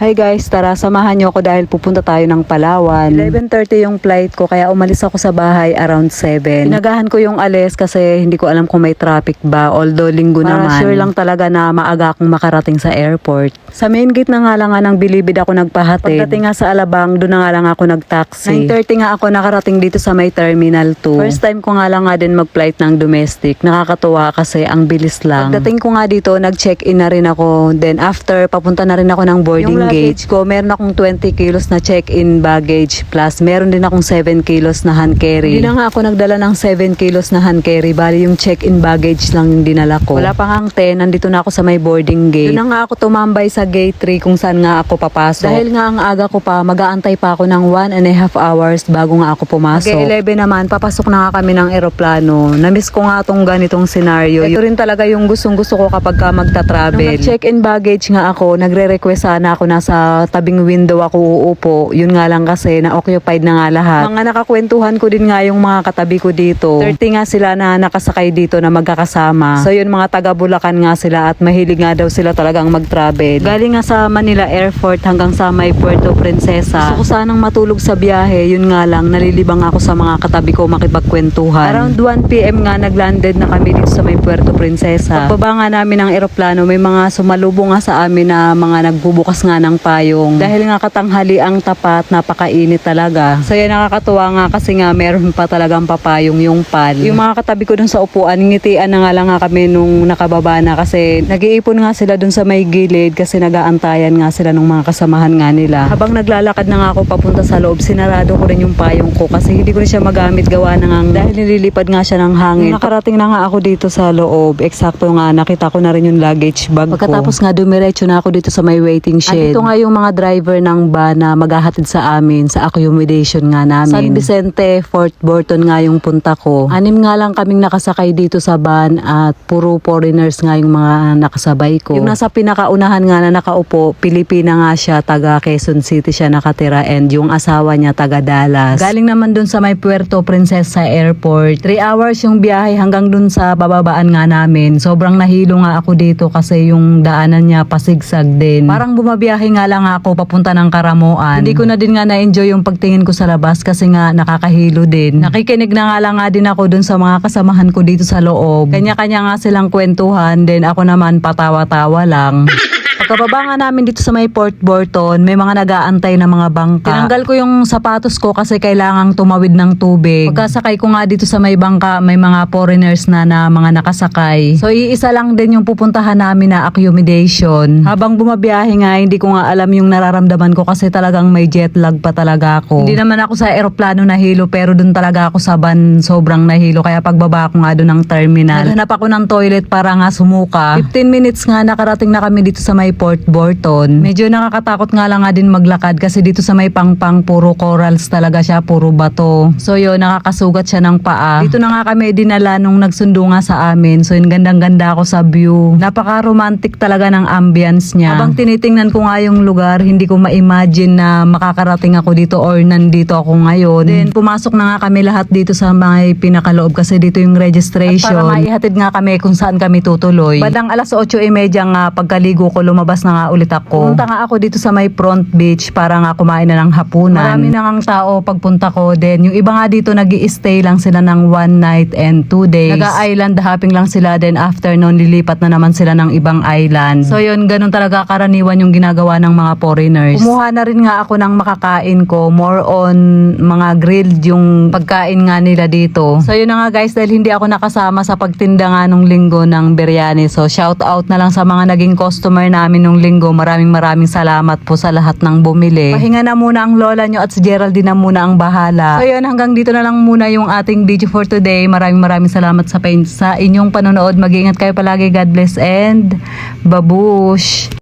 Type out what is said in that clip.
Hi guys, tara samahan niyo ako dahil pupunta tayo ng Palawan. 11.30 yung flight ko kaya umalis ako sa bahay around 7. Inagahan ko yung alis kasi hindi ko alam kung may traffic ba although linggo Para naman. sure lang talaga na maaga akong makarating sa airport. Sa main gate na nga lang nga ng Bilibid ako nagpahatid. Pagdating nga sa Alabang, doon na nga lang ako nag-taxi. 9.30 nga ako nakarating dito sa may Terminal 2. First time ko nga lang nga din mag-flight ng domestic. Nakakatuwa kasi ang bilis lang. Pagdating ko nga dito, nag-check-in na rin ako. Then after, papunta na rin ako ng boarding Yung luggage ko, meron akong 20 kilos na check-in baggage plus meron din akong 7 kilos na hand carry. Hindi na nga ako nagdala ng 7 kilos na hand carry. Bali yung check-in baggage lang yung dinala ko. Wala pa nga 10, nandito na ako sa may boarding gate. Doon na nga ako tumambay sa gate 3 kung saan nga ako papasok. Dahil nga ang aga ko pa, mag-aantay pa ako ng 1 and a half hours bago nga ako pumasok. Okay, 11 naman, papasok na nga kami ng eroplano. Namiss ko nga tong ganitong scenario. Ito rin talaga yung gustong gusto ko kapag ka magta-travel. Nung check-in baggage nga ako, nagre-request sana ako nasa tabing window ako uupo. Yun nga lang kasi na-occupied na nga lahat. Mga nakakwentuhan ko din nga yung mga katabi ko dito. 30 nga sila na nakasakay dito na magkakasama. So yun mga taga Bulacan nga sila at mahilig nga daw sila talagang mag-travel. Galing nga sa Manila Airport hanggang sa may Puerto Princesa. Gusto ko sanang matulog sa biyahe. Yun nga lang, nalilibang ako sa mga katabi ko makipagkwentuhan. Around 1pm nga naglanded na kami dito sa may Puerto Princesa. Pagbaba nga namin ng eroplano, may mga sumalubong nga sa amin na mga nagbubukas nga ng payong. Dahil nga katanghali ang tapat, napakainit talaga. So yan nakakatuwa nga kasi nga meron pa talagang papayong yung pal. Yung mga katabi ko dun sa upuan, ngitian na nga lang nga kami nung nakababa na kasi nag-iipon nga sila dun sa may gilid kasi nagaantayan nga sila ng mga kasamahan nga nila. Habang naglalakad na nga ako papunta sa loob, sinarado ko rin yung payong ko kasi hindi ko na siya magamit gawa na nga dahil nililipad nga siya ng hangin. Nakarating na nga ako dito sa loob, eksakto nga nakita ko na rin yung luggage bag ko. Pagkatapos nga dumiretso na ako dito sa may waiting shed. At ito nga yung mga driver ng van na maghahatid sa amin sa accommodation nga namin. San Vicente, Fort Burton nga yung punta ko. Anim nga lang kaming nakasakay dito sa van at puro foreigners nga yung mga nakasabay ko. Yung nasa pinakaunahan nga na nakaupo, Pilipina nga siya, taga Quezon City siya nakatira and yung asawa niya taga Dallas. Galing naman dun sa may Puerto Princesa Airport. 3 hours yung biyahe hanggang dun sa bababaan nga namin. Sobrang nahilo nga ako dito kasi yung daanan niya pasigsag din. Parang bumabiyahe nga lang ako papunta ng Karamuan. Hindi ko na din nga na-enjoy yung pagtingin ko sa labas kasi nga nakakahilo din. Nakikinig na nga lang nga din ako dun sa mga kasamahan ko dito sa loob. Kanya-kanya nga silang kwentuhan, then ako naman patawa-tawa lang. Pagkababa nga namin dito sa may Port Burton, may mga nag-aantay na mga bangka. Tinanggal ko yung sapatos ko kasi kailangang tumawid ng tubig. Pagkasakay ko nga dito sa may bangka, may mga foreigners na na mga nakasakay. So iisa lang din yung pupuntahan namin na accommodation. Habang bumabiyahe nga, hindi ko nga alam yung nararamdaman ko kasi talagang may jet lag pa talaga ako. Hindi naman ako sa eroplano nahilo pero dun talaga ako sa van sobrang nahilo. Kaya pagbaba ko nga dun ng terminal, naghanap ako ng toilet para nga sumuka. 15 minutes nga nakarating na kami dito sa may Port Burton. Medyo nakakatakot nga lang nga din maglakad kasi dito sa may pangpang puro corals talaga siya, puro bato. So yun, nakakasugat siya ng paa. Dito na nga kami dinala nung nagsundo nga sa amin. So yun, gandang-ganda ako sa view. Napaka-romantic talaga ng ambience niya. Habang tinitingnan ko nga yung lugar, hindi ko ma-imagine na makakarating ako dito or nandito ako ngayon. Then pumasok na nga kami lahat dito sa may pinakaloob kasi dito yung registration. At para maihatid nga kami kung saan kami tutuloy. Badang alas 8.30 nga pagkaligo ko lumabas na nga ulit ako. Punta nga ako dito sa may front beach para nga kumain na ng hapunan. Marami na nga tao pagpunta ko. Then yung iba nga dito nag stay lang sila ng one night and two days. Naga-island hopping lang sila. Then after noon lilipat na naman sila ng ibang island. So yun, ganun talaga karaniwan yung ginagawa ng mga foreigners. Kumuha na rin nga ako ng makakain ko. More on mga grilled yung pagkain nga nila dito. So yun na nga guys, dahil hindi ako nakasama sa pagtinda nga nung linggo ng biryani. So shout out na lang sa mga naging customer namin nung linggo. Maraming maraming salamat po sa lahat ng bumili. Pahinga na muna ang lola nyo at si Geraldine na muna ang bahala. So yun, hanggang dito na lang muna yung ating video for today. Maraming maraming salamat sa, sa inyong panonood. Mag-iingat kayo palagi. God bless and babush!